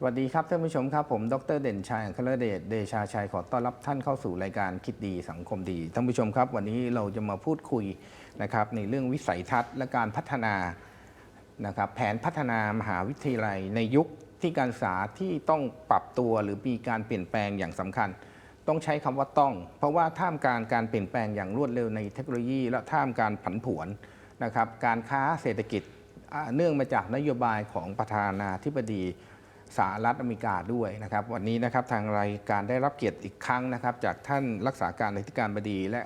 สวัสดีครับท่านผู้ชมครับผมดรเด่นชัยอัครเดชเดชาชัยขอต้อนรับท่านเข้าสู่รายการคิดดีสังคมดีท่านผู้ชมครับ วันนี้เราจะมาพูดคุยนะครับในเรื่องวิสัยทัศน์และการพัฒนานะครับแผนพัฒนามหาวิทยาลัยในยุคที่การศึกษาที่ต้องปรับตัวหรือมีการเปลี่ยนแปลงอย่างสำคัญ ต้องใช้คำว่าต้อง เพราะว่าท่ามกลางการเปลี่ยนแปลงอย่างรวดเร็วในเทคโนโลยี และท่ามกลารผันผวนนะครับการค้าเศรษฐกิจเนื่องมาจากนโยบายของประธานาธิบดี สหรัฐอเมริกาด้วยนะครับ วันนี้นะครับทางรายการได้รับเกียรติอีกครั้งนะครับ จากท่านรักษาการอธิการบดี และ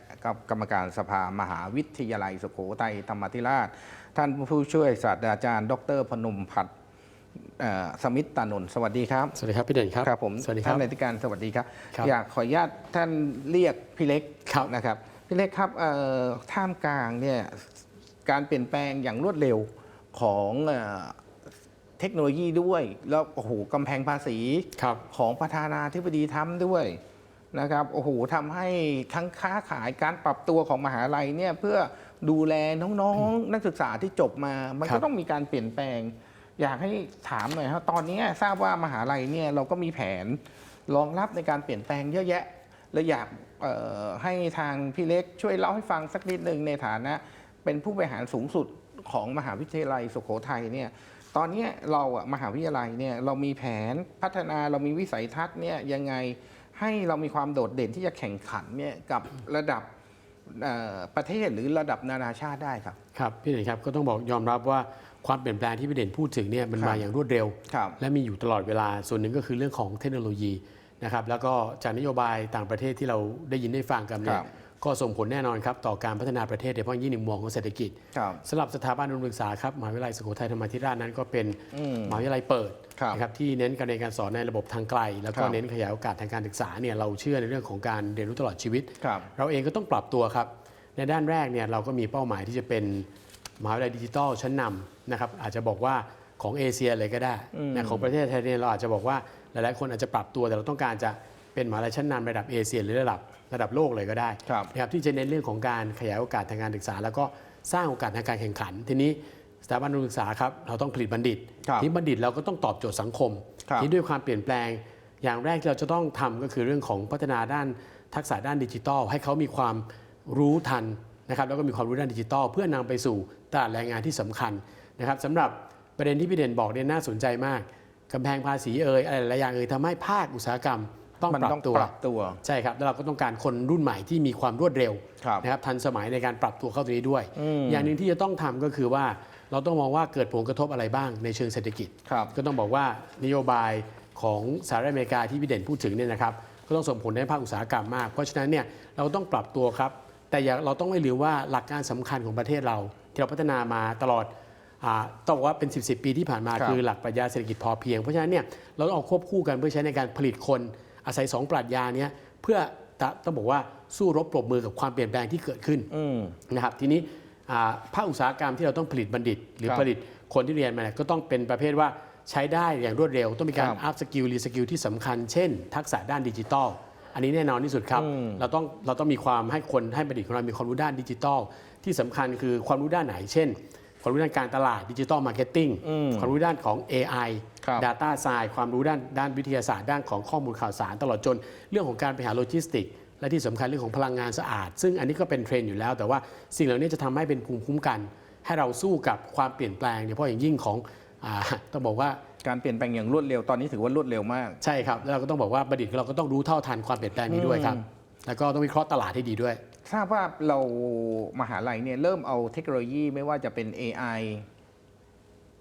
กรรมการสภามหาวิทยาลัยสุโขทัยธรรมาธิราช ท่านผู้ช่วยศาสตราจารย์ ดรพนมพัฒน์เอ่อสมิตตานนท์สวัสดีครับ สวัสดีครับพี่เด่นครับครับผมสวัสดีครับท่านอธิการสวัสดีครับครับอยากขออนุญาตท่านเรียกพี่เล็กครับนะครับพี่เล็กครับเอ่อท่ามกลางเนี่ยการเปลี่ยนแปลงอย่างรวดเร็วของ เอ่อเทคโนโลยีด้วย แล้วโอ้โหกำแพงภาษีครับของประธานาธิบดีทำด้วยนะครับโอ้โหทำให้ทั้งค้าขายการปรับตัวของมหาลัยเนี่ยเพื่อดูแลน้องๆ นักศึกษาที่จบมา มันครัก็บต้องมีการเปลี่ยนแปลง อยากให้ถามหน่อยครับตอนนี้ทราบว่ามหาลัยเนี่ยเราก็มีแผนรองรับในการเปลี่ยนแปลงเยอะแยะ และอยากเอ่อให้ทางพี่เล็กช่วยเล่าให้ฟังสักนิดหนึ่งในฐานะ เป็นผู้บริหารสูงสุดของมหาวิทยาลัยสุโขทัยเนี่ย ตอนเนี้ยเราอะมหาวิทยาลัยเนี่ยเรามีแผนพัฒนาเรามีวิสัยทัศน์เนี่ยยังไงให้เรามีความโดดเด่นที่จะแข่งขันเนี่ยกับระดับเอ่อประเทศหรือระดับนานาชาติได้ครับครับพี่เด่นครับก็ต้องบอกยอมรับว่าความเปลี่ยนแปลงที่พี่เด่นพูดถึงเนี่ยมันครับมาอย่างรวดเร็วครับและมีอยู่ตลอดเวลาส่วนหนึ่งก็คือเรื่องของเทคโนโลยีนะครับแล้วก็จากนโยบายต่างประเทศที่เราได้ยินได้ฟังกันเนี่ครัยบ ก็ส่งผลแน่นอนครับ ต่อการพัฒนาประเทศโดยเฉพาะยิ่งในมุมมองของเศรษฐกิจครับสำหรับสถาบันอุดมศึกษาครับมหาวิทยาลัยสุโขทัยธรรมาธิราชนั้นก็เป็นอืมมหาวิทยาลัยเปิดครับนะครับที่เน้นการเรียนการสอนในระบบทางไกล แล้วก็ครับเน้นขยายโอกาสทางการศึกษาเนี่ยเราเชื่อในเรื่องของการเรียนรู้ตลอดชีวิตครับเราเองก็ต้องปรับตัวครับ ในด้านแรกเนี่ยเราก็มีเป้าหมายที่จะเป็นมหาวิทยาลัยดิจิทัลชั้นนำนะครับอาจจะบอกว่าของเอเชียเลยก็ได้อืมนะของประเทศไทยเนี่ยเราอาจจะบอกว่าหลายๆคนอาจจะปรับตัวแต่เราต้องการจะเป็นมหาวิทยาลัยชั้นนำระดับเอเชียหรือระดับ ระดับโลกเลยก็ได้ครับนะครับที่จะเน้นเรื่องของการขยายโอกาสทางการศึกษา แล้วก็สร้างโอกาสทางการแข่งขัน ทีนี้สถาบันอุดมศึกษาครับเราต้องผลิตบัณฑิตครับทีนี้บัณฑิตเราก็ต้องตอบโจทย์สังคมครับทีนี้ด้วยความเปลี่ยนแปลง อย่างแรกที่เราจะต้องทำก็คือเรื่องของพัฒนาด้านทักษะด้านดิจิทัล ให้เขามีความรู้ทันนะครับแล้วก็มีความรู้ด้านดิจิทัล เพื่อนำไปสู่ตลาดแรงงานที่สำคัญนะครับสำหรับประเด็นที่พี่เด่นบอกเนี่ยน่าสนใจมากกำแพงภาษีเอ่ยอะไรหลายๆอย่างเอ่ยทำให้ภาคอุตสาหกรรม ต้องมันปรัต้องบตัวปรับตัว ใช่ครับ แล้วเราก็ต้องการคนรุ่นใหม่ที่มีความรวดเร็วครับนะครับทันสมัยในการปรับตัวเข้าตรงนี้ด้วยอืมอย่างหนึ่งที่จะต้องทำก็คือว่าเราต้องมองว่าเกิดผลกระทบอะไรบ้างในเชิงเศรษฐกิจครับก็ต้องบอกว่านโยบายของสหรัฐอเมริกาที่พี่เด่นพูดถึงเนี่ยนะครับก็ต้องส่งผลในภาคอุตสาหกรรมมาก เพราะฉะนั้นเนี่ยเราต้องปรับตัวครับ แต่อย่าเราต้องไม่ลืมว่าหลักการสำคัญของประเทศเรา ที่เราพัฒนามาตลอดอาต้องบอกว่าเป็น 10บปีที่ผ่านมาครับคือหลักปรัชญาเศรษฐกิจพอเพียง เพราะฉะนั้นเนี่ยเราต้องเอาควบคู่กันเพื่อใช้ในการผลิตคน อาศัยสองปรัชญาเนี้เพื่อตะต้องบอกว่าสู้รบปรบมือกับความเปลี่ยนแปลงที่เกิดขึ้นอืมนะครับทีนี้อ่าภาคอุตสาหกรรมที่เราต้องผลิตบัณฑิต หรือครับผลิตคนที่เรียนมาเนี่ยก็ต้องเป็นประเภทว่าใช้ได้อย่างรวดเร็ว ต้องมีการครับอัพสกิลรีสกิลที่สำคัญ เช่น ทักษะด้านดิจิทัล อันนี้แน่นอนที่สุดครับอืมเราต้องเราต้องมีความให้คนให้บัณฑิตของเรามีความรู้ด้านดิจิทัล ที่สำคัญคือความรู้ด้านไหน เช่น ความรู้ด้านการตลาดดิจิทัลมาร์เก็ตติ้งอืมความรู้ด้านของ AI ครับ Data Science ความรู้ด้านด้านวิทยาศาสตร์ด้านของข้อมูลข่าวสาร ตลอดจนเรื่องของการบริหารโลจิสติก และที่สำคัญเรื่องของพลังงานสะอาด ซึ่งอันนี้ก็เป็นเทรนด์อยู่แล้ว แต่ว่าสิ่งเหล่านี้จะทำให้เป็นภูมิคุ้มกัน ให้เราสู้กับความเปลี่ยนแปลงโดยเฉพาะอย่างยิ่งของอาต้องบอกว่าการเปลี่ยนแปลงอย่างรวดเร็วตอนนี้ถือว่ารวดเร็วมากใช่ครับแล้วเราก็ต้องบอกว่าบัณฑิตของเราก็ต้องรู้เท่าทันความเปลี่ยนแปลงนี้ด้วยครับแล้วก็ต้องวิเคราะห์ตลาดให้ดีด้วย ทราบว่าเรามหาลัยเนี่ยเริ่มเอาเทคโนโลยีไม่ว่าจะเป็น AI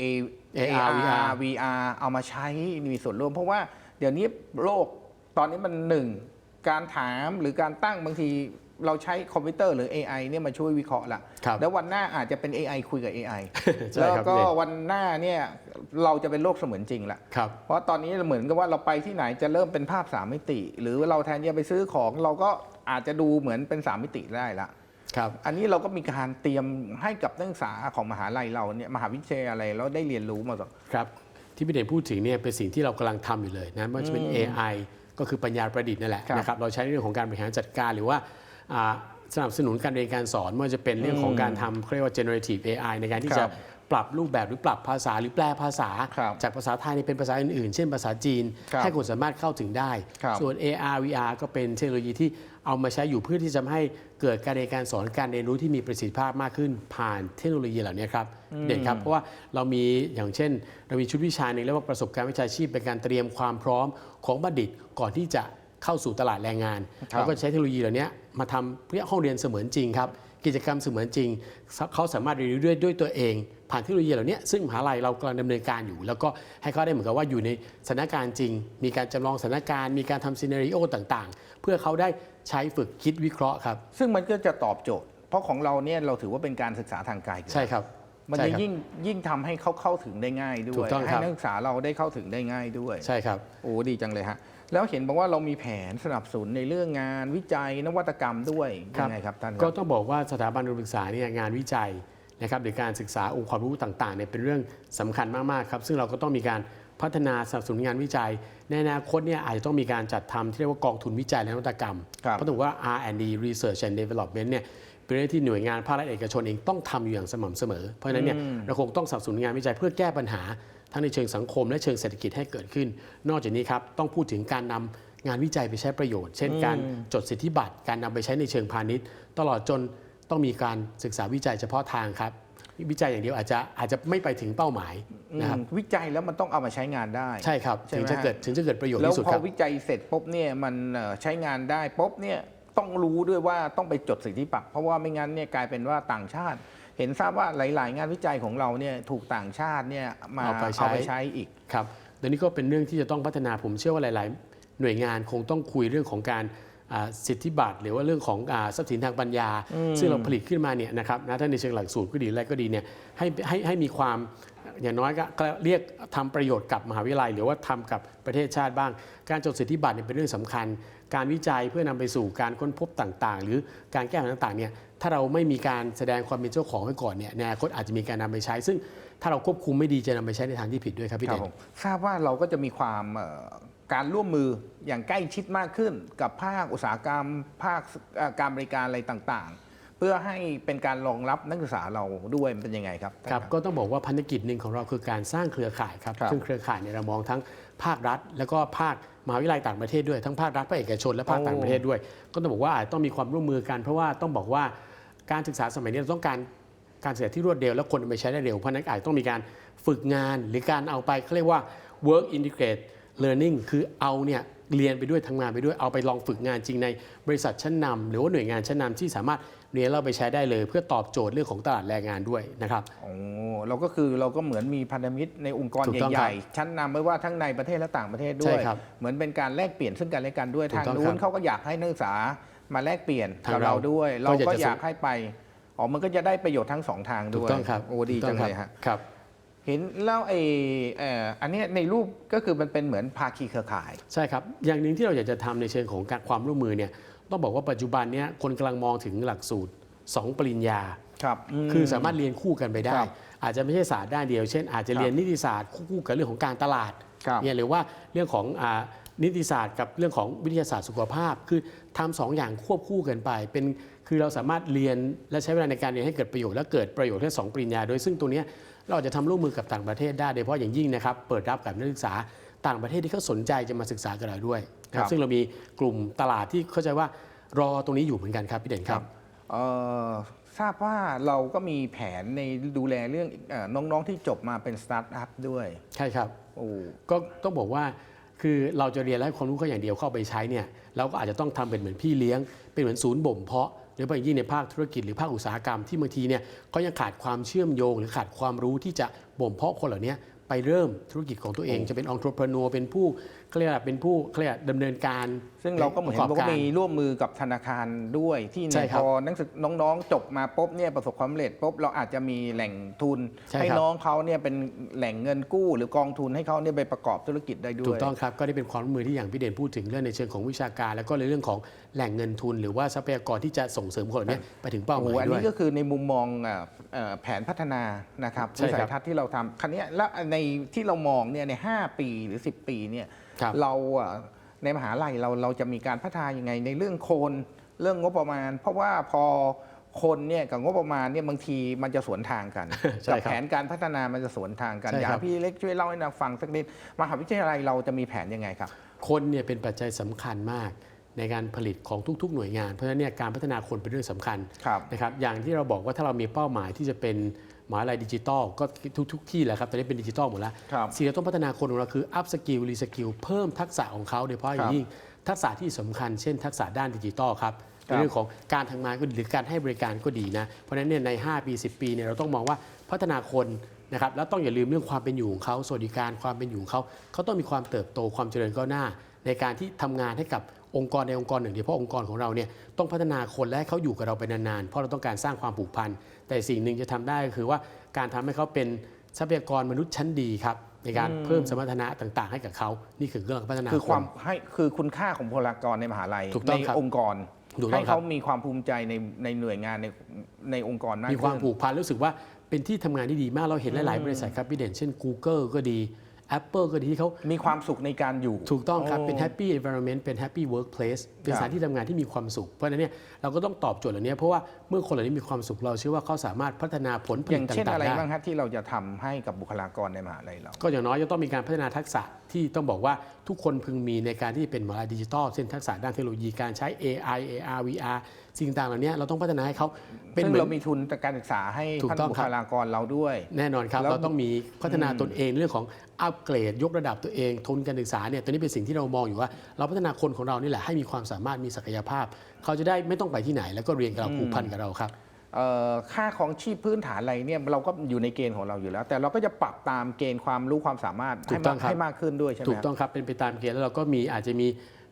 A AR VR VR เอามาใช้มีส่วนร่วม เพราะว่าเดี๋ยวนี้โลกตอนนี้มันหนึ่งการถามหรือการตั้งบางทีเราใช้คอมพิวเตอร์หรือ AI เนี่ยมาช่วยวิเคราะห์ละครับแล้ววันหน้าอาจจะเป็น AI คุยกับ AI ใช่แล้วครับก็พี่วันหน้าเนี่ยเราจะเป็นโลกเสมือนจริงละครับเพราะตอนนี้เหมือนกับว่าเราไปที่ไหนจะเริ่มเป็นภาพสามมิติ หรือเราแทนที่จะไปซื้อของเราก็ อาจจะดูเหมือนเป็นสามมิติได้ละครับอันนี้เราก็มีการเตรียมให้กับนักศึกษาของมหาลัยเราเนี่ยมหาวิทยาลัยเราได้เรียนรู้มาก่อนครับที่พี่เด่นพูดถึงเนี่ยเป็นสิ่งที่เรากำลังทำอยู่เลยนะไม่ว่าจะเป็น AI ก็คือปัญญาประดิษฐ์นั่นแหละครับนะครับเราใช้ในเรื่องของการบริหารจัดการหรือว่าอ่าสนับสนุนการเรียนการสอนไม่ว่าจะเป็นเรื่องของการทำเขาเรียกว่า generative AI ในการที่คจะรับ ปรับรูปแบบหรือปรับภาษาหรือแปลภาษา ครับจากภาษาไทยเนี่ยเป็นภาษาอื่นๆ เช่นภาษาจีน ครับให้คนสามารถเข้าถึงได้ ครับ ส่วน AR VR ก็เป็นเทคโนโลยีที่เอามาใช้อยู่เพื่อที่จะทำให้เกิดการเรียนการสอนการเรียนรู้ที่มีประสิทธิภาพมากขึ้น ผ่านเทคโนโลยีเหล่านี้ครับเด่นครับเพราะว่าเรามีอย่างเช่น เรามีชุดวิชาหนึ่งเรียกว่าประสบการณ์วิชาชีพเป็นการเตรียมความพร้อมของบัณฑิตก่อนที่จะเข้าสู่ตลาดแรงงานครับ เราก็ใช้เทคโนโลยีเหล่านี้มาทำเพื่อห้องเรียนเสมือนจริงครับ กิจกรรมเสมือนจริง เขาสามารถเรียนรู้ด้วยด้วยตัวเอง ผ่านเทคโนโลยีเหล่านี้ซึ่งมหาลัยเรากำลังดำเนินการอยู่ แล้วก็ให้เขาได้เหมือนกับว่าอยู่ในสถานการณ์จริง มีการจำลองสถานการณ์ มีการทำซีนารีโอต่างๆ เพื่อเขาได้ใช้ฝึกคิดวิเคราะห์ครับ ซึ่งมันก็จะตอบโจทย์ เพราะของเราเนี่ยเราถือว่าเป็นการศึกษาทางไกลอยู่ใช่ครับมันใช่จะครับยิ่งยิ่งทำให้เขาเข้าถึงได้ง่ายด้ถูวยกต้องให้ครับนักศึกษาเราได้เข้าถึงได้ง่ายด้วย ใช่ครับโอ้ดีจังเลยฮะ แล้วเห็นบอกว่าเรามีแผนสนับสนุนในเรื่องงานวิจัยนวัตกรรมด้วยครับยังไงครับท่านคก็รับต้องบอกว่าสถาบันอุดมศึกษาเนี่ยงานวิจัยนะครับหรือการศึกษาองค์ความรู้ต่างๆเนี่ยเป็นเรื่องสำคัญมากๆครับซึ่งเราก็ต้องมีการพัฒนาสนับสนุนงานวิจัย ในอนาคตเนี่ยอาจจะต้องมีการจัดทำที่เรียกว่ากองทุนวิจัยและนวัตกรรมครับเพราะถือว่า R&D Research and Development เนี่ยเป็นเรื่องที่หน่วยงานภาครัฐเอกชนเองต้องทำอยู่อย่างสม่ำเสมอ เพราะฉะนั้นเนี่ยเราคงต้องสนับสนุนงานวิจัยเพื่อแก้ปัญหา ทั้งในเชิงสังคมและเชิงเศรษฐกิจให้เกิดขึ้น นอกจากนี้ครับต้องพูดถึงการนำงานวิจัยไปใช้ประโยชน์ เช่น การจดสิทธิบัตรการนำไปใช้ในเชิงพาณิชย์ ตลอดจนต้องมีการศึกษาวิจัยเฉพาะทางครับวิจัยอย่างเดียวอาจจะอาจจะไม่ไปถึงเป้าหมายนะครับอืมวิจัยแล้วมันต้องเอามาใช้งานได้ ใช่ครับใช่ถึไหมงจะเกิดถึงจะเกิดประโยชน์แล้วที่สุดพอครับวิจัยเสร็จปุ๊บเนี่ยมันเอ่อใช้งานได้ปุ๊บเนี่ยต้องรู้ด้วยว่าต้องไปจดสิทธิบัตรเพราะว่าไม่งั้นเนี่ยกลายเป็นว่าต่างชาติ เห็นทราบว่าหลาย ๆ งานวิจัยของเราเนี่ยถูกต่างชาติเนี่ยมาเอาไปใช้เอาไปใช้อีก ครับเดี๋ยวนี้ก็เป็นเรื่องที่จะต้องพัฒนาผมเชื่อว่าหลาย ๆ หน่วยงานคงต้องคุยเรื่องของการอ่าสิทธิบัตรหรือว่าเรื่องของอาทรัพย์สินทางปัญญา ซึ่งเราผลิตขึ้นมาเนี่ยนะครับนะถ้าในเชิงหลักสูตรก็ดีอะไรก็ดีเนี่ยให้ให้ให้มีความ อย่างน้อยก็ก็เรียกทำประโยชน์กับมหาวิทยาลัย หรือว่าทำกับประเทศชาติบ้าง การจดสิทธิบัตรเนี่ยเป็นเรื่องสำคัญ การวิจัยเพื่อนำไปสู่การค้นพบต่างๆ หรือการแก้ปัญหาต่างๆเนี่ยถ้าเราไม่มีการแสดงความเป็นเจ้าของไว้ก่อนเนี่ยในอนาคตอาจจะมีการนำไปใช้ ซึ่งถ้าเราควบคุมไม่ดีจะนำไปใช้ในทางที่ผิดด้วยครับพี่ครัเด่บนผมทราบว่าเราก็จะมีความเอ่อการร่วมมืออย่างใกล้ชิดมากขึ้น กับภาคอุตสาหกรรม ภาคเอ่อการบริการอะไรต่างๆเพื่อให้เป็นการรองรับนักศึกษาเราด้วยมันเป็นยังไงครับครับ ก็ต้องบอกว่าพันธกิจหนึ่งของเราคือการสร้างเครือข่ายครับครับซึ่งเครือข่ายเนี่ยเรามองทั้งภาครัฐ แล้วก็ภาคมหาวิทยาลัยต่างประเทศด้วยทั้งภาครัฐภาคเอกชนและภาคโอ้ต่างประเทศด้วย ก็ต้องบอกว่าอาจต้องมีความร่วมมือกัน เพราะว่าต้องบอกว่าการศึกษาสมัยนี้เราต้องการการศึกษาที่รวดเร็วและคนเอาไปใช้ได้เร็วเพราะฉะนั้นอาจจะต้องมีการฝึกงานหรือการเอาไปเขาเรียกว่า work integrate learning คือเอาเนี่ยเรียนไปด้วยทำงานไปด้วยเอาไปลองฝึกงานจริงในบริษัทชั้นนำหรือว่าหน่วยงานชั้นนำที่สามารถ เรียนเราไปใช้ได้เลยเพื่อตอบโจทย์เรื่องของตลาดแรงงานด้วยนะครับโอ้เราก็คือเราก็เหมือนมีพันธมิตรในองค์กรถูกต้องใหครัญ่บๆชั้นนำไม่ว่าทั้งในประเทศและต่างประเทศด้ใช่วยครับเหมือนเป็นการแลกเปลี่ยนซึ่งกันและกันด้วยถูกทางต้องนู้ครันบเขาก็อยากให้นักศึกษามาแลกเปลี่ยนทางกับเราเราด้วยก็เราอยากก็จะอยากให้ไปอ๋อมันก็จะได้ประโยชน์ทั้งสองทางถูด้กวยต้องครับโอ้ดีถูกต้จัองเลยฮะครับเห็นแล้วไอ้เอ่ออันเนี้ยในรูปก็คือมันเป็นเหมือนภาคีเครือข่าย ใช่ครับ อย่างหนึ่งที่เราอยากจะทำในเชิงของการความร่วมมือเนี่ย ต้องบอกว่าปัจจุบันเนี้ยคนกำลังมองถึงหลักสูตร 2 ปริญญาครับคือสามารถเรียนคู่กันไปได้ครับอาจจะไม่ใช่ศาสตร์ด้านเดียว เช่น อาจจะครับเรียนนิติศาสตร์คู่กับเรื่องของการตลาดครับเนี่ยหรือว่าเรื่องของอานิติศาสตร์กับเรื่องของวิทยาศาสตร์สุขภาพ คือทำสองอย่างควบคู่กันไป เป็นคือเราสามารถเรียนและใช้เวลาในการเรียนให้เกิดประโยชน์และเกิดประโยชน์ทั้งสองปริญญาโดยซึ่งตัวเนี้ยเราอาจจะทำร่วมมือกับต่างประเทศได้โดยเฉพาะอย่างยิ่งนะครับเปิดรับกับนักศึกษา ต่างประเทศที่เขาสนใจจะมาศึกษากับเราด้วยนะคครัรับบซึ่งเรามีกลุ่มตลาดที่เข้าใจว่ารอตรงนี้อยู่เหมือนกันครับพี่เด่นครับเอ่อทราบว่าเราก็มีแผนในดูแลเรื่องเออน้องๆที่จบมาเป็นสตาร์ทอัพด้วย ใช่ครับโอ้ก็ต้องบอกว่าคือเราจะเรียนและให้ความรู้เขาอย่างเดียวเข้าไปใช้เนี่ยเราก็อาจจะต้องทำเป็นเหมือนพี่เลี้ยง เป็นเหมือนศูนย์บ่มเพาะหรือไปยิ่งในภาคธุรกิจหรือภาคอุตสาหกรรมที่บางทีเนี่ยเขายังขาดความเชื่อมโยง หรือขาดความรู้ที่จะบ่มเพาะคนเหล่านี้ ไปเริ่มธุรกิจของตัวเอง จะเป็นองค์ประกอบเป็นผู้เขาเรียกอะไรเป็นผู้เขาเรียกดำเนินการ ซึ่งเราก็เหมือนประว่าบการ มีร่วมมือกับธนาคารด้วย ที่ใช่เนี่ยครัพบอนักศึกน้องๆ จบมาปุ๊บเนี่ยประสบความสำเร็จปุ๊บเราอาจจะมีแหล่งทุนใช่ให้ครับ น้องเขาเนี่ยเป็นแหล่งเงินกู้ หรือกองทุนให้เขาเนี่ยไปประกอบธุรกิจได้ด้วย ถูกต้องครับก็ได้เป็นความร่วมมือที่อย่างพี่เด่นพูดถึงเรื่องในเชิงของวิชาการ แล้วก็ในเรื่องของแหล่งเงินทุน หรือว่าทรัพยากรที่จะส่งเสริมคนเหล่านี้ไปถึงเป้าหโอ้มาโหยอันด้วยนี้ก็คือในมุมมองเอ่อเอ่อแผนพัฒนานะครับใช่วิครับสัยทัศน์ที่เราทำคันนี้ยแล้วในที่เรามองเนี่ยในห้าปีหรือ 10 ปีเนี่ยครับเราอะในมหาลัยเราเราจะมีการพัฒนายังไงในเรื่องโคนเรื่องงบประมาณ เพราะว่าพอคนเนี่ยกับงบประมาณเนี่ยบางทีมันจะสวนทางกันใช่กัครับแผนการพัฒนามันจะสวนทางกันใช่อยากครับ ให้พี่เล็กช่วยเล่าให้เราฟังสักนิดมหาวิทยาลัยเราจะมีแผนยังไงครับ คนเนี่ยเป็นปัจจัยสำคัญมากในการผลิตของทุก ๆ หน่วยงาน เพราะฉะนั้นเนี่ยการพัฒนาคนเป็นเรื่องสำคัญครับ นะครับอย่างที่เราบอกว่าถ้าเรามีเป้าหมายที่จะเป็น มหาลัยดิจิตอลก็ทุกๆที่แหละครับตอนนี้เป็นดิจิตอลหมดแล้วครับสิ่งที่เราต้องพัฒนาคนของเราคือ up skill re skill เพิ่มทักษะของเขาโดยเฉพาะอย่างยิ่งทักษะที่สำคัญเช่น ทักษะด้านดิจิตอลครับครับในเรื่องของการทำงานก็ดีหรือการให้บริการก็ดีนะ เพราะฉะนั้นเนี่ยใน 5 ปี 10 ปีเนี่ยเราต้องมองว่าพัฒนาคนนะครับแล้วต้องอย่าลืมเรื่องความเป็นอยู่ของเขาสวัสดิการความเป็นอยู่ของเขาเขาต้องมีความเติบโตความเจริญก้าวหน้า ในการที่ทำงานให้กับ องค์กรในองค์กรหนึ่งโดยเฉพาะองค์กรของเราเนี่ยต้องพัฒนาคนและให้เขาอยู่กับเราไปนานๆ เพราะเราต้องการสร้างความผูกพัน แต่สิ่งหนึ่งจะทำได้ก็คือว่าการทำให้เขาเป็นทรัพยากรมนุษย์ชั้นดีครับในการเพิ่มสมรรถนะต่าง ๆ ให้กับเขา นี่คือเรื่องพัฒนาคือความนให้คือคุณค่าของบุคลากรในมหาลัยถูกต้ในองครับองค์กรถูกต้องให้ครับเขามีความภูมิใจในในหน่วยงานในในองค์กรมากมีความขึ้นผูกพันรู้สึกว่าเป็นที่ทำงานที่ดีมากเราเห็นหลาย ๆ บริษัทครับพี่เด่นเช่น Google ก็ดี Apple ก็ดีที่เขามีความสุขในการอยู่ ถูกต้องครับ เป็นโ happy environment เป็น happy workplace เป็นครับสถานที่ทำงานที่มีความสุข เพราะฉะนั้นเนี่ยเราก็ต้องตอบโจทย์เหล่านี้เพราะว่าเมื่อคนเหล่านี้มีความสุขเราเชื่อว่าเขาสามารถพัฒนาผลผอลิย่าตงเช่นต่างอะไรๆได้บ้างครับที่เราจะทำให้กับบุคลากรในมหาลัยเรา ก็อย่างน้อยจะต้องมีการพัฒนาทักษะ ที่ต้องบอกว่าทุกคนพึงมีในการที่เป็นมหาลัยดิจิทัลเช่นทักษะด้านเทคโนโลยีการใช้ AI AR VR สิ่งต่างๆเหล่านี้เราต้องพัฒนาให้เขาเป็นซึ่งเหมือนเรามีทุนการศึกษาให้ถูกท่านต้องบุครัคบลากรเราด้วย แน่นอนครับแล้วเราต้องมีพัฒนาตนเองเรื่องของอัปเกรด ยกระดับตัวเองทุนการศึกษาเนี่ยตัวนี้เป็นสิ่งที่เรามองอยู่ว่า เราพัฒนาคนของเรานี่แหละให้มีความสามารถมีศักยภาพ เขาจะได้ไม่ต้องไปที่ไหน แล้วก็เรียนกับเราผูกพันกับเราครับเอ่อ ค่าของชีพพื้นฐานอะไรเนี่ยเราก็อยู่ในเกณฑ์ของเราอยู่แล้ว แต่เราก็จะปรับตามเกณฑ์ความรู้ความสามารถถูให้กต้มาอกงครับให้มากขึ้นด้วยใช่ไหมถูกครับต้องครับเป็นไปตามเกณฑ์แล้วเราก็มีอาจจะมี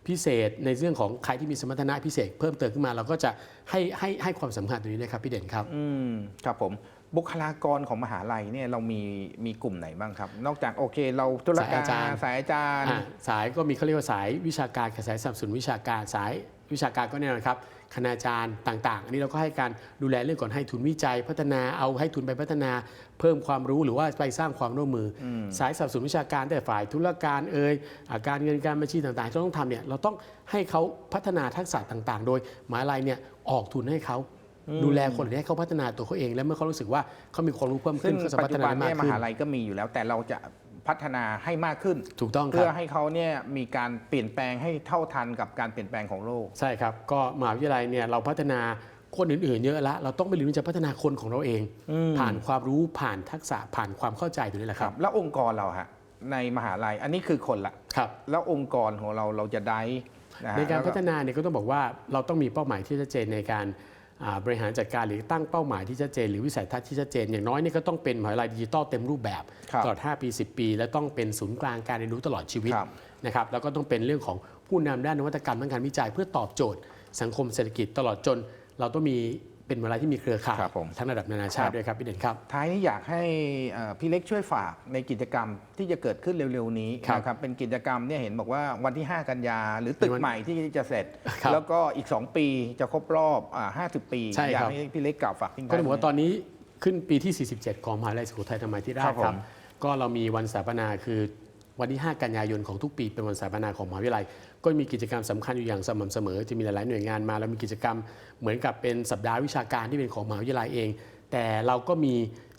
พิเศษในเรื่องของใครที่มีสมรรถนะพิเศษเพิ่มเติมขึ้นมาเราก็จะให้ให้ให้ความสำคัญตรงนี้นะครับพี่เด่นครับ อืมครับผม บุคลากรของมหาลัยเนี่ยเรามีมีกลุ่มไหนบ้างครับ นอกจากโอเค เราธุรการสายอาจารย์ สายอาจารย์ อะสายก็มีเขาเรียกว่าสายวิชาการกับสายสนับสนุนวิชาการสายวิชาการก็แน่นอนครับคณาจารย์ต่างๆ อันนี้เราก็ให้การดูแลเรื่องก่อนให้ทุนวิจัยพัฒนาเอาให้ทุนไปพัฒนา เพิ่มความรู้หรือว่าไปสร้างความร่วมมืออสายสนับสนุนวิชาการแต่ฝ่ายธุรการเอ่ยอะการเงินการบัญชีต่างๆที่เราต้องทำเนี่ยเราต้องให้เขาพัฒนาทักษะต่างๆ โดยมหาลัยเนี่ยออกทุนให้เขา ดูแลคนเหล่านี้ให้เขาพัฒนาตัวเขาเอง และเมื่อเขารู้สึกว่าเขามีความรู้เพิ่มซึ่ขึ้งนเขาสาปัมารจถจุพัฒบันานได้มากเนี่ยมขึ้นหาลัยก็มีอยู่แล้ว แต่เราจะพัฒนาให้มากขึ้น ถูกต้องคเพื่รัอบให้เขาเนี่ยมีการเปลี่ยนแปลงให้เท่าทันกับการเปลี่ยนแปลงของโลก ใช่ครับ ก็มหาวิทยาลัยเนี่ยเราพัฒนาคนอื่นๆ เยอะละ เราต้องไปเรียนรู้จะพัฒนาคนของเราเอง ผ่านความรู้ผ่านทักษะผ่านความเข้าใจตัวนี้แหละคครัรับบแล้วองค์กรเราฮะในมหาลัยอันนี้คือคนละครับแล้วองค์กรของเราเราจะได้นะฮะในการแล้วพัฒนาเนี่ยก็ต้องบอกว่าเราต้องมีเป้าหมายที่ชัดเจนในการอ่า บริหารจัดการหรือตั้งเป้าหมายที่ชัดเจน หรือวิสัยทัศน์ที่ชัดเจน อย่างน้อยนี่ก็ต้องเป็นมหาวิทยาลัยดิจิตอลเต็มรูปแบบครับตลอด 5 ปี 10 ปี และต้องเป็นศูนย์กลางการเรียนรู้ตลอดชีวิตครับนะครับแล้วก็ต้องเป็นเรื่องของผู้นำด้านนวัตกรรมด้านการวิจัย เพื่อตอบโจทย์ สังคมเศรษฐกิจตลอดจน เราต้องมี เป็นมหาวิทยาลัยที่มีเครือข่ายครับผม ทั้งระดับนานาชาติด้วยครับพี่เด่นครับ ท้ายนี้อยากให้เอ่อพี่เล็กช่วยฝากในกิจกรรมที่จะเกิดขึ้นเร็วๆนี้ครับนะครับเป็นกิจกรรมเนี่ยเห็นบอกว่าวันที่ 5 กันยาหรือตึกเป็นวันใหม่ที่จะเสร็จ ครับแล้วก็อีก 2 ปีจะครบรอบอ่า50 ปีใช่อยาคกรับให้พี่เล็กกล่าวฝากทิ้งก็ต้องบอกว่าตท้ายอนนี้ขึ้นปีที่ 47 ของมหาวิทยาลัยสุโขทัยธรรมาธิราครัชบผมครับก็เรามีวันสถาปนาคือ วันที่ 5 กันยายนของทุกปีเป็นวันสถาปนาของมหาวิทยาลัย ก็มีกิจกรรมสำคัญอยู่อย่างสม่ำเสมอ จะมีหลาย ๆ หน่วยงานมา แล้วมีกิจกรรมเหมือนกับเป็นสัปดาห์วิชาการที่เป็นของมหาวิทยาลัยเอง แต่เราก็มี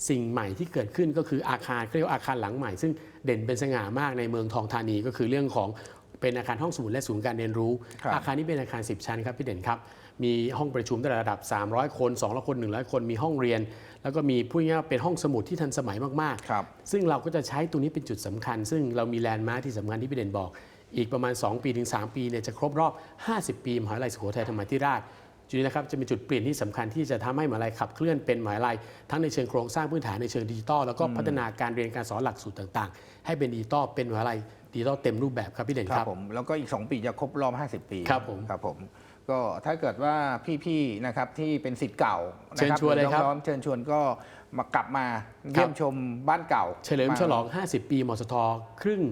สิ่งใหม่ที่เกิดขึ้นก็คืออาคารเขาเรียกว่าอาคารหลังใหม่ ซึ่งเด่นเป็นสง่ามากในเมืองทองธานีก็คือเรื่องของเป็นอาคารห้องสมุดและศูนย์การเรียนรู้ครับอาคารนี้เป็นอาคาร 10 ชั้นครับพี่เด่นครับ มีห้องประชุมระดับ 300 คน200คน100 คนมีห้องเรียน แล้วก็มีพูดง่ายๆว่าเป็นห้องสมุดที่ทันสมัยมากครับๆซึ่งเราก็จะใช้ตัวนี้เป็นจุดสำคัญ ซึ่งเรามีแลนด์มาร์คที่สำคัญที่พี่เด่นบอก อีกประมาณ 2 ปีถึง 3 ปีเนี่ยจะครบรอบ 50 ปีมหาวิทยาลัยสุโขทัยธรรมาธิราชจุดนี้นะครับจะเป็นจุดเปลี่ยนที่สำคัญที่จะทำให้มหาวิทยาลัยขับเคลื่อนเป็นมหาวิทยาลัยทั้งในเชิงโครงสร้างพื้นฐานในเชิงดิจิทัลแล้วก็พัฒนาการเรียนการสอนหลักสูตรต่างๆ ให้เป็นดิจิทัลเป็นมหาวิทยาลัยดิจิทัลเต็มรูปแบบครับพี่เด่นคครัรับบผมแล้วก็อีก 2 ปีจะครบรอบ 50 ปีครับผมครับผม ก็ถ้าเกิดว่าพี่ๆนะครับที่เป็นสิทธิ์เก่านะเชิญชวนเลยครับ น้องๆเชิญชวนก็มากลับมาเยี่ยมชมบ้านเก่าเฉลิมฉลอง 50 ปี มสท ครึ่ง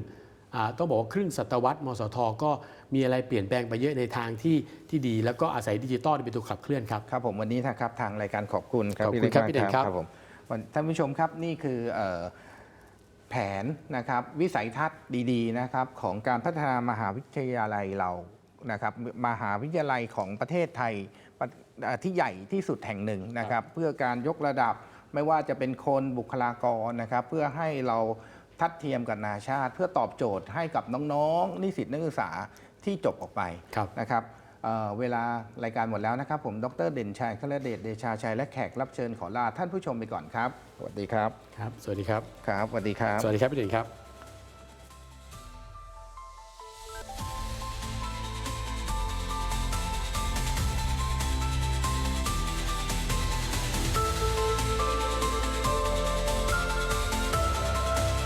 อ่าต้องบอกว่าครึ่งศตวรรษ มสท ก็มีอะไรเปลี่ยนแปลงไปเยอะในทางที่ที่ดี แล้วก็อาศัยดิจิตอลเป็นตัวขับเคลื่อนครับ ครับผมวันนี้นะครับทางรายการขอบคุณครับขอบคุณล็กครับมากพี่เด่นครับ ผมวันท่านผู้ชมครับนี่คือเอ่อแผนนะครับวิสัยทัศน์ดีๆนะครับของการพัฒนามหาวิทยาลัยเรา นะครับมหาวิทยาลัยของประเทศไทยปฏิอ่าที่ใหญ่ที่สุดแห่งหนึ่งนะครับ เพื่อการยกระดับไม่ว่าจะเป็นคนบุคลากรนะครับ เพื่อให้เราทัดเทียมกับนานาชาติ เพื่อตอบโจทย์ให้กับน้องๆ นิสิตนักศึกษาที่จบออกไปครับนะครับเอ่อเวลารายการหมดแล้วนะครับ ผมดรเด่นชัยคลเดชเดชาชัยและแขกรับเชิญขอลาท่านผู้ชมไปก่อนครับ สวัสดีครับ ครับ สวัสดีครับ ครับ สวัสดีครับ สวัสดีครับพี่เด่นครับ